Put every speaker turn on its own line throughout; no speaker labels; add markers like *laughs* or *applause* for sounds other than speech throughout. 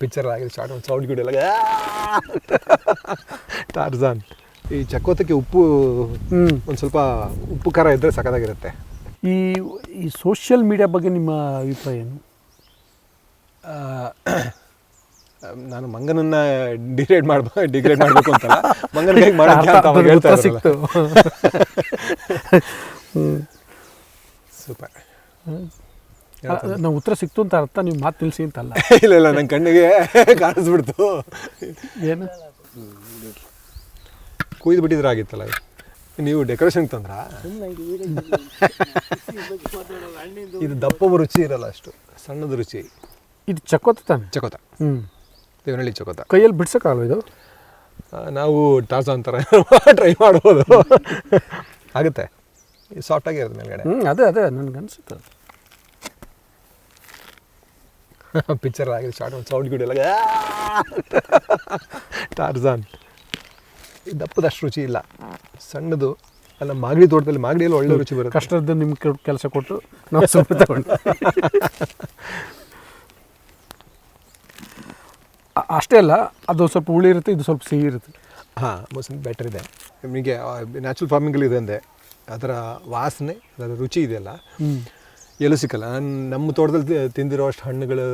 Picture ಆಗಿದೆ short ಒಂದು sound ಗಿಡ ಟಾರ್ಜಾನ್ ಈ ಚಕೋತಕ್ಕೆ ಉಪ್ಪು
ಹ್ಞೂ
ಒಂದು ಸ್ವಲ್ಪ ಉಪ್ಪು ಖಾರ ಇದ್ದರೆ ಸಖತ್ತಾಗಿರುತ್ತೆ.
ಈ ಈ ಸೋಷಿಯಲ್ ಮೀಡಿಯಾ ಬಗ್ಗೆ ನಿಮ್ಮ ಅಭಿಪ್ರಾಯ ಏನು?
ನಾನು ಮಂಗನನ್ನ ಡಿಗ್ರೇಡ್ ಮಾಡ್ಬೋ ಡಿಗ್ರೇಡ್ ಮಾಡಬೇಕು ಅಂತಲ್ಲ. ಮಂಗನ ಹೇಗೆ ಅವಾಗ ಹೇಳ್ತಾ
ಸಿಕ್ತು. *laughs*
ಸೂಪರ್
ನಾವು ಉತ್ತರ ಸಿಕ್ತು ಅಂತ ಅರ್ಥ ನೀವು ಮಾತು ನಿಲ್ಲಿಸಿ ಅಂತಲ್ಲ *laughs*
ಇಲ್ಲ ಇಲ್ಲ ನನ್ನ ಕಣ್ಣಿಗೆ *laughs* ಕಾಣಿಸ್ಬಿಡ್ತು.
ಏನು?
ಕುಯ್ದು ಬಿಟ್ಟಿದ್ರೆ ಆಗಿತ್ತಲ್ಲ ನೀವು ಡೆಕೋರೇಷನ್ ತಂದ್ರ? *laughs* ಇದು ದಪ್ಪ ರುಚಿ ಇರಲ್ಲ ಅಷ್ಟು ಸಣ್ಣದ ರುಚಿ.
ಇದು ಚಕೋತ ತಾನೆ?
ಚಕೋತ
ಹ್ಞೂ
ದೇವನಹಳ್ಳಿ ಚಕೋತ
ಕೈಯಲ್ಲಿ ಬಿಡ್ಸೋಕ್ಕಾಗಲ್ಲ ಇದು?
ನಾವು ಟಾಸ್ ಅಂತಾರೆ ಟ್ರೈ ಮಾಡ್ಬೋದು. ಆಗುತ್ತೆ. ಸಾಫ್ಟ್ ಸಾಫ್ಟಾಗಿ ಮೇಲ್ಗಡೆ.
ಹ್ಞೂ ಅದೇ ಅದೇ ನನಗೆ ಅನ್ಸುತ್ತೆ
ಪಿಕ್ಚರ್ ಆಗಿದೆ ಶಾರ್ಟ್ ಒಂದು ಸೌಂಡ್ ಗುಡ್ ಎಲ್ಲ ಟಾರ್ಜಾನ್ ಈ ದಪ್ಪದಷ್ಟು ರುಚಿ ಇಲ್ಲ. ಸಣ್ಣದು ಅಲ್ಲ ಮಾಗಡಿ ತೋಟದಲ್ಲಿ ಮಾಗಡಿಯಲ್ಲಿ ಒಳ್ಳೆ ರುಚಿ ಬರುತ್ತೆ.
ಕಷ್ಟದ ನಿಮ್ಗೆ ಕೆಲಸ ಕೊಟ್ಟು ನಾವು ಸ್ವಲ್ಪ ತಗೊಂಡು ಅಷ್ಟೇ ಅಲ್ಲ ಅದು ಸ್ವಲ್ಪ ಹುಳಿ ಇರುತ್ತೆ ಇದು ಸ್ವಲ್ಪ ಸಿಹಿ ಇರುತ್ತೆ.
ಹಾಂ ಮೋಸ್ಟ್ಲಿ ಬೆಟರ್ ಇದೆ. ನಿಮಗೆ ನ್ಯಾಚುರಲ್ ಫಾರ್ಮಿಂಗಲ್ಲಿ ಇದೆ ಅಂದೆ. ಅದರ ವಾಸನೆ ಅದರ ರುಚಿ ಇದೆಯಲ್ಲ
ಹ್ಞೂ
ಎಲ್ಲೂ ಸಿಕ್ಕಲ್ಲ. ನಾನು ನಮ್ಮ ತೋಟದಲ್ಲಿ ತಿಂದಿರೋ ಅಷ್ಟು ಹಣ್ಣುಗಳು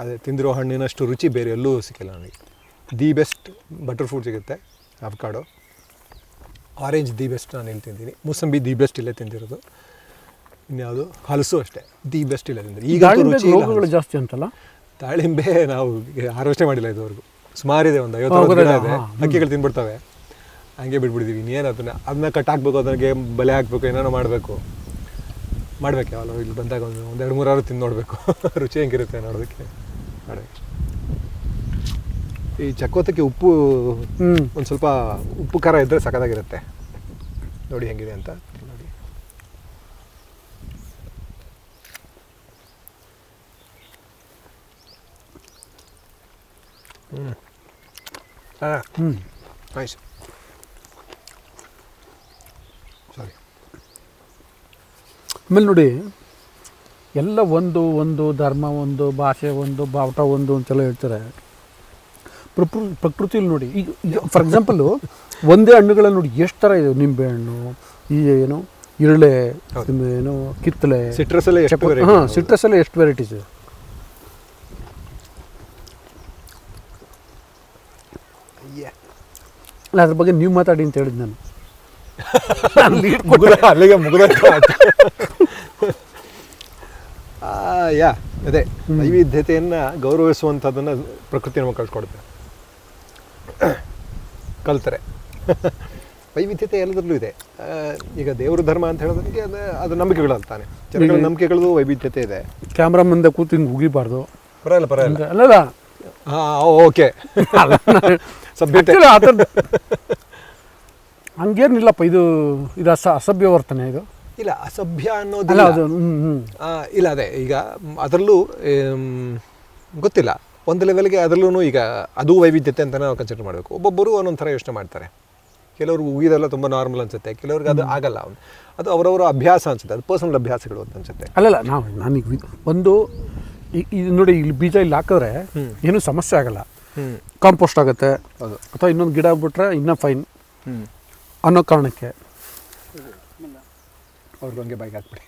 ಅದೇ ತಿಂದಿರೋ ಹಣ್ಣಿನಷ್ಟು ರುಚಿ ಬೇರೆ ಎಲ್ಲೂ ಸಿಕ್ಕಿಲ್ಲ ನನಗೆ. ದಿ ಬೆಸ್ಟ್ ಬಟರ್ ಫ್ರೂಟ್ ಸಿಗುತ್ತೆ ಅವಕಾಡೋ ಆರೆಂಜ್ ದಿ ಬೆಸ್ಟ್ ನಾನು ಇಲ್ಲಿ ತಿಂತೀನಿ. ಮೂಸಂಬಿ ದಿ ಬೆಸ್ಟ್ ಇಲ್ಲೇ ತಿಂದಿರೋದು. ಇನ್ಯಾವುದು? ಹಲಸು ಅಷ್ಟೇ. ದಿ ಬೆಸ್ಟ್ ಇಲ್ಲೇ ತಿಂದಿರಿ ಈಗ ರುಚಿ
ರೋಗಗಳು ಜಾಸ್ತಿ ಅಂತಲ್ಲ?
ದಾಳಿಂಬೆ ನಾವು ಹಾರ್ವೆಸ್ಟೇ ಮಾಡಿಲ್ಲ ಇದುವರೆಗೂ. ಸುಮಾರಿದೆ ಒಂದು ಐವತ್ತು ಗಿಡ ಇದೆ. ಹಕ್ಕಿಗಳು ತಿನ್ಬಿಡ್ತವೆ ಹಂಗೆ ಬಿಟ್ಬಿಡ್ತೀವಿ ಇನ್ನೇನು ಅದನ್ನ ಅದನ್ನ ಕಟ್ ಹಾಕ್ಬೇಕು ಅದಕ್ಕೆ ಬಲೆ ಹಾಕ್ಬೇಕು ಏನೇನೋ ಮಾಡಬೇಕು. ಮಾಡ್ಬೇಕು ಯಾವಾಗ ಇಲ್ಲಿ ಬಂದಾಗ ಒಂದು ಒಂದು ಎರಡು ಮೂರಾರು ತಿಂದು ನೋಡಬೇಕು. *laughs* ರುಚಿ ಹೆಂಗಿರುತ್ತೆ ನೋಡೋದಕ್ಕೆ ಮಾಡಬೇಕು ಈ ಚಕೋತಕ್ಕೆ ಉಪ್ಪು
ಹ್ಞೂ
ಒಂದು ಸ್ವಲ್ಪ ಉಪ್ಪು ಖಾರ ಇದ್ದರೆ ಸಖತ್ತಾಗಿರುತ್ತೆ. ನೋಡಿ ಹೆಂಗಿದೆ ಅಂತ. ನೋಡಿ. ಹ್ಞೂ ಹಾಂ.
ಹ್ಞೂ
ನೈಸ್
ಆಮೇಲೆ ನೋಡಿ ಎಲ್ಲ ಒಂದು ಒಂದು ಧರ್ಮ ಒಂದು ಭಾಷೆ ಒಂದು ಬಾವುಟ ಒಂದು ಅಂತೆಲ್ಲ ಹೇಳ್ತಾರೆ ಪ್ರಕೃ ಪ್ರಕೃತಿಯಲ್ಲಿ ನೋಡಿ ಈಗ ಫಾರ್ ಎಕ್ಸಾಂಪಲು ಒಂದೇ ಹಣ್ಣುಗಳಲ್ಲಿ ನೋಡಿ ಎಷ್ಟು ಥರ ಇದೆ ನಿಂಬೆ ಹಣ್ಣು ಈ ಏನು ಇರಳೆ. ಏನು ಕಿತ್ತಲೆ
ಸಿಟ್ರಸಲ್ಲೇ
ಹಾಂ? ಸಿಟ್ರಸಲ್ಲಿ ಎಷ್ಟು ವೆರೈಟೀಸ್ ಇದೆ. ಅಲ್ಲ ಅದ್ರ ಬಗ್ಗೆ ನೀವು ಮಾತಾಡಿ ಅಂತ ಹೇಳಿದ್ದು ನಾನು *laughs*
ಅಲ್ಲಿಗೆ ಮುಗ್ದ ಯಾ ಅದೇ ವೈವಿಧ್ಯತೆಯನ್ನು ಗೌರವಿಸುವಂಥದ್ದನ್ನು ಪ್ರಕೃತಿ ನಮಗೆ ಕಳ್ಸ್ಕೊಡುತ್ತೆ. ಕಲ್ತಾರೆ. ವೈವಿಧ್ಯತೆ ಎಲ್ಲದರಲ್ಲೂ ಇದೆ. ಈಗ ದೇವ್ರ ಧರ್ಮ ಅಂತ ಹೇಳೋದಕ್ಕೆ ಅದು ಅದು ನಂಬಿಕೆಗಳಲ್ಲ ತಾನೆ. ಜನಗಳ ನಂಬಿಕೆಗಳದ್ದು ವೈವಿಧ್ಯತೆ ಇದೆ.
ಕ್ಯಾಮ್ರಾ ಮುಂದೆ ಕೂತು ಹಿಂಗೆ ಉಗಿಬಾರ್ದು.
ಪರವಾಗಿಲ್ಲ ಪರವಾಗಿಲ್ಲ.
ಅಲ್ಲಲ್ಲ.
ಹಾಂ ಓಕೆ. ಸಭ್ಯತೆ.
ಆ ಥರದ್ದು ಹಂಗೇನಿಲ್ಲಪ್ಪ ಇದು ಇದು ಅಸ ಅಸಭ್ಯ ವರ್ತನೆ ಇದು.
ಇಲ್ಲ ಅಸಭ್ಯ ಅನ್ನೋದಿಲ್ಲ. ಇಲ್ಲ ಅದೇ ಈಗ ಅದರಲ್ಲೂ ಗೊತ್ತಿಲ್ಲ. ಒಂದು ಲೆವೆಲ್ಗೆ ಅದರಲ್ಲೂ ಈಗ ಅದು ವೈವಿಧ್ಯತೆ ಅಂತ ನಾವು ಕನ್ಸಿಡರ್ ಮಾಡಬೇಕು. ಒಬ್ಬೊಬ್ಬರು ಒಂದೊಂದು ಥರ ಯೋಚನೆ ಮಾಡ್ತಾರೆ. ಕೆಲವರು ಉಗಿದೆಲ್ಲ ತುಂಬ ನಾರ್ಮಲ್ ಅನ್ಸುತ್ತೆ ಕೆಲವ್ರಿಗೆ ಅದು ಆಗಲ್ಲ. ಅದು ಅವರವರ ಅಭ್ಯಾಸ ಅನ್ಸುತ್ತೆ ಅದು ಪರ್ಸನಲ್ ಅಭ್ಯಾಸಗಳು ಅಂತ ಅನ್ಸುತ್ತೆ.
ಅಲ್ಲಲ್ಲ ನಾವು ನನಗೆ ಒಂದು ಈ- ಇದು ನೋಡಿ ಇಲ್ಲಿ ಬೀಜ ಇಲ್ಲಿ ಹಾಕಿದ್ರೆ ಏನೂ ಸಮಸ್ಯೆ ಆಗಲ್ಲ. ಕಾಂಪೋಸ್ಟ್ ಆಗುತ್ತೆ. ಅಥವಾ ಇನ್ನೊಂದು ಗಿಡ ಬಿಟ್ರೆ ಇನ್ನೂ ಫೈನ್
ಹ್ಞೂ
ಅನ್ನೋ ಕಾರಣಕ್ಕೆ.
ಅವ್ರಿಗೆ ಹಂಗೆ ಬಾಯಿಗೆ ಹಾಕ್ಬಿಡಿ.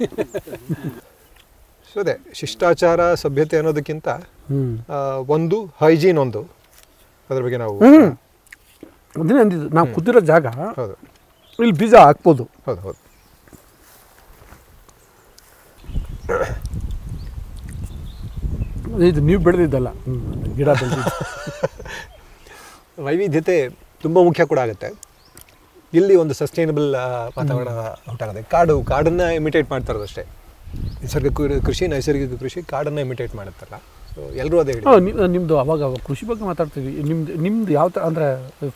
ಸೊ ಅದೇ ಶಿಷ್ಟಾಚಾರ ಸಭ್ಯತೆ ಅನ್ನೋದಕ್ಕಿಂತ ಒಂದು ಹೈಜೀನ್ ಒಂದು. ಅದ್ರ ಬಗ್ಗೆ ನಾವು
ಅದನ್ನೇ ಅಂದಿದ್ದು. ನಾವು ಕುದಿರೋ ಜಾಗ
ಹೌದು.
ಇಲ್ಲಿ ಬೀಜ ಹಾಕ್ಬೋದು.
ಹೌದು ಹೌದು.
ಇದು ನೀವು ಬೆಳೆದಿದ್ದಲ್ಲ. ಗಿಡ ಬೆಳೆದಿದ್ದು. *laughs*
ವೈವಿಧ್ಯತೆ ತುಂಬ ಮುಖ್ಯ ಕೂಡ ಆಗುತ್ತೆ. ಇಲ್ಲಿ ಒಂದು ಸಸ್ಟೈನಬಲ್ ವಾತಾವರಣ ಉಂಟಾಗುತ್ತೆ. ಕಾಡು ಕಾಡನ್ನು ಇಮಿಟೇಟ್ ಮಾಡ್ತಾ ಇರೋದಷ್ಟೇ ನಿಸರ್ಗ ಕೃಷಿ ನೈಸರ್ಗಿಕ ಕೃಷಿ ಕಾಡನ್ನು ಇಮಿಟೇಟ್ ಮಾಡುತ್ತಲ್ಲ. ಸೊ ಎಲ್ಲರೂ ಅದೇ
ನಿಮ್ಮದು ಅವಾಗ ಕೃಷಿ ಬಗ್ಗೆ ಮಾತಾಡ್ತೀವಿ. ನಿಮ್ದು ನಿಮ್ದು ಯಾವ ಥರ ಅಂದರೆ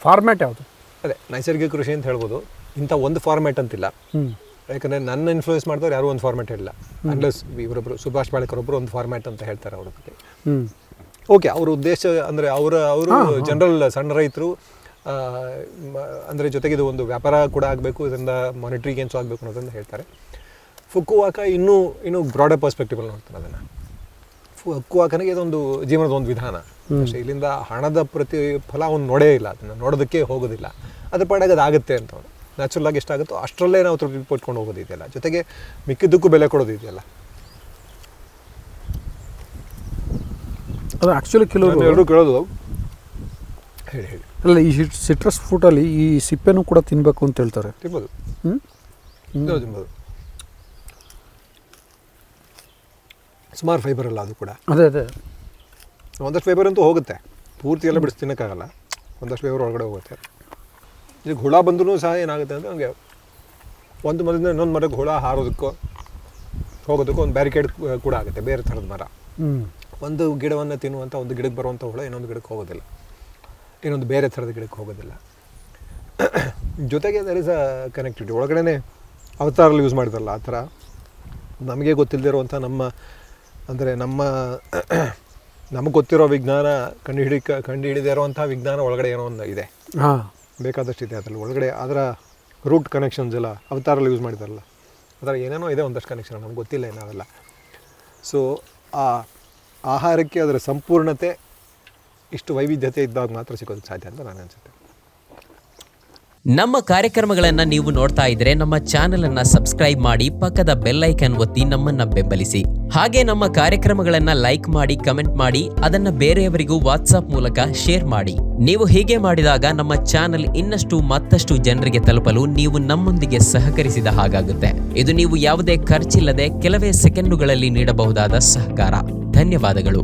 ಫಾರ್ಮ್ಯಾಟ್ ಯಾವುದು?
ಅದೇ ನೈಸರ್ಗಿಕ ಕೃಷಿ ಅಂತ ಹೇಳ್ಬೋದು. ಇಂಥ ಒಂದು ಫಾರ್ಮ್ಯಾಟ್ ಅಂತಿಲ್ಲ. ಯಾಕಂದರೆ ನನ್ನ ಇನ್ಫ್ಲೂಯೆನ್ಸ್ ಮಾಡಿದವ್ರು ಯಾರೂ ಒಂದು ಫಾರ್ಮ್ಯಾಟ್ ಇಲ್ಲ ಅನ್ಲೆಸ್ ಇವರೊಬ್ಬರು ಸುಭಾಷ್ ಪಾಳೇಕರ್ ಒಬ್ಬರು ಒಂದು ಫಾರ್ಮ್ಯಾಟ್ ಅಂತ ಹೇಳ್ತಾರೆ ಅವ್ರ ಬಗ್ಗೆ ಓಕೆ ಅವ್ರ ಉದ್ದೇಶ ಅಂದರೆ ಅವರ ಅವರು ಜನರಲ್ ಸಣ್ಣ ರೈತರು ಅಂದರೆ ಜೊತೆಗೆ ಇದು ಒಂದು ವ್ಯಾಪಾರ ಕೂಡ ಆಗಬೇಕು ಇದರಿಂದ ಮಾನಿಟ್ರಿ ಗೇನ್ಸ್ ಆಗಬೇಕು ಅನ್ನೋದನ್ನು ಹೇಳ್ತಾರೆ. ಫುಕ್ಕುವಾಕ ಇನ್ನೂ ಇನ್ನೂ ಬ್ರಾಡರ್ ಪರ್ಸ್ಪೆಕ್ಟಿವಲ್ಲಿ ನೋಡ್ತಾರೆ ಅದನ್ನು. ಫುಕ್ಕುವಾಕನಿಗೆ ಇದೊಂದು ಜೀವನದ ಒಂದು ವಿಧಾನ. ಅಷ್ಟೇ ಇಲ್ಲಿಂದ ಹಣದ ಪ್ರತಿಫಲ ಅವ್ನು ನೋಡೇ ಇಲ್ಲ ಅದನ್ನು ನೋಡೋದಕ್ಕೆ ಹೋಗೋದಿಲ್ಲ. ಅದ್ರ ಪಾಡಾಗ ಅದಾಗುತ್ತೆ ಅಂತ ಅವನು ನ್ಯಾಚುರಲ್ ಆಗಿ ಎಷ್ಟಾಗುತ್ತೋ ಅಷ್ಟರಲ್ಲೇ ನಾವು ತೃಪ್ತಿ ಪಟ್ಕೊಂಡು ಹೋಗೋದಿದೆಯಲ್ಲ ಜೊತೆಗೆ ಮಿಕ್ಕಿದ್ದಕ್ಕೂ ಬೆಲೆ ಕೊಡೋದಿದೆಯಲ್ಲ
ಅದು ಆ್ಯಕ್ಚುಲಿ ಕೆಲವರು
ಎಲ್ಲರೂ ಕೇಳೋದು. ಹೇಳಿ ಹೇಳಿ.
ಅಲ್ಲ ಈ ಸಿಟ್ರಸ್ ಫ್ರೂಟಲ್ಲಿ ಈ ಸಿಪ್ಪೆನೂ ಕೂಡ ತಿನ್ನಬೇಕು ಅಂತ ಹೇಳ್ತಾರೆ.
ತಿನ್ಬೋದು.
ಹ್ಞೂ
ತಿನ್ನೋದು ತಿನ್ಬೋದು. ಸುಮಾರು ಫೈಬರ್ ಅಲ್ಲ ಅದು ಕೂಡ.
ಅದೇ ಅದೇ.
ಒಂದಷ್ಟು ಫೈಬರ್ ಅಂತೂ ಹೋಗುತ್ತೆ. ಪೂರ್ತಿ ಎಲ್ಲ ಬಿಡಿಸಿ ತಿನ್ನೋಕ್ಕಾಗಲ್ಲ. ಒಂದಷ್ಟು ಫೈಬರ್ ಒಳಗಡೆ ಹೋಗುತ್ತೆ. ಈಗ ಹುಳ ಬಂದರೂ ಸಹ ಏನಾಗುತ್ತೆ ಅಂದರೆ ನಮಗೆ ಒಂದು ಮರದಿಂದ ಇನ್ನೊಂದು ಮರಕ್ಕೆ ಹುಳ ಹಾರೋದಕ್ಕೋ ಹೋಗೋದಕ್ಕೂ ಒಂದು ಬ್ಯಾರಿಕೇಡ್ ಕೂಡ ಆಗುತ್ತೆ. ಬೇರೆ ಥರದ ಮರ.
ಹ್ಞೂ
ಒಂದು ಗಿಡವನ್ನು ತಿನ್ನುವಂಥ ಒಂದು ಗಿಡಕ್ಕೆ ಬರುವಂಥ ಹುಳ ಇನ್ನೊಂದು ಗಿಡಕ್ಕೆ ಹೋಗೋದಿಲ್ಲ. ಇನ್ನೊಂದು ಬೇರೆ ಥರದ ಗಿಡಕ್ಕೆ ಹೋಗೋದಿಲ್ಲ. ಜೊತೆಗೆ ದರ್ ಇಸ್ ಅ ಕನೆಕ್ಟಿವಿಟಿ ಒಳಗಡೆ ಅವತಾರಲ್ಲಿ ಯೂಸ್ ಮಾಡಿದಾರಲ್ಲ ಆ ಥರ. ನಮಗೆ ಗೊತ್ತಿಲ್ಲದೆ ಇರುವಂಥ ನಮ್ಮ ಅಂದರೆ ನಮ್ಮ ನಮಗೆ ಗೊತ್ತಿರೋ ವಿಜ್ಞಾನ ಕಂಡು ಹಿಡಿ ಕಂಡು ಹಿಡಿದೇ ಇರುವಂಥ ವಿಜ್ಞಾನ ಒಳಗಡೆ ಏನೋ ಒಂದು ಇದೆ.
ಹಾಂ.
ಬೇಕಾದಷ್ಟು ಇದೆ ಅದರಲ್ಲಿ. ಒಳಗಡೆ ಅದರ ರೂಟ್ ಕನೆಕ್ಷನ್ಸ್ ಎಲ್ಲ ಅವತಾರಲ್ಲಿ ಯೂಸ್ ಮಾಡಿದಾರಲ್ಲ ಅದರ ಏನೇನೋ ಇದೆ ಒಂದಷ್ಟು ಕನೆಕ್ಷನ್ ನಮ್ಗೆ ಗೊತ್ತಿಲ್ಲ ಏನಾವೆಲ್ಲ ಸೊ ಆ ಆಹಾರಕ್ಕೆ ಅದರ ಸಂಪೂರ್ಣತೆ ಇಷ್ಟು ವೈವಿಧ್ಯತೆ ಇದ್ದಾಗ ಮಾತ್ರ ಸಿಗೋದಕ್ಕೆ ಸಾಧ್ಯ ಅಂತ ನಾನು ಅನಿಸುತ್ತೆ.
ನಮ್ಮ ಕಾರ್ಯಕ್ರಮಗಳನ್ನು ನೀವು ನೋಡ್ತಾ ಇದ್ರೆ ನಮ್ಮ ಚಾನೆಲ್ ಅನ್ನ ಸಬ್ಸ್ಕ್ರೈಬ್ ಮಾಡಿ ಪಕ್ಕದ ಬೆಲ್ ಐಕನ್ ಒತ್ತಿ ನಮ್ಮನ್ನ ಬೆಂಬಲಿಸಿ. ಹಾಗೆ ನಮ್ಮ ಕಾರ್ಯಕ್ರಮಗಳನ್ನ ಲೈಕ್ ಮಾಡಿ, ಕಮೆಂಟ್ ಮಾಡಿ, ಅದನ್ನ ಬೇರೆಯವರಿಗೂ ವಾಟ್ಸಾಪ್ ಮೂಲಕ ಶೇರ್ ಮಾಡಿ. ನೀವು ಹೀಗೆ ಮಾಡಿದಾಗ ನಮ್ಮ ಚಾನೆಲ್ ಇನ್ನಷ್ಟು ಮತ್ತಷ್ಟು ಜನರಿಗೆ ತಲುಪಲು ನೀವು ನಮ್ಮೊಂದಿಗೆ ಸಹಕರಿಸಿದ ಹಾಗಾಗುತ್ತೆ. ಇದು ನೀವು ಯಾವುದೇ ಖರ್ಚಿಲ್ಲದೆ ಕೆಲವೇ ಸೆಕೆಂಡುಗಳಲ್ಲಿ ನೀಡಬಹುದಾದ ಸಹಕಾರ. ಧನ್ಯವಾದಗಳು.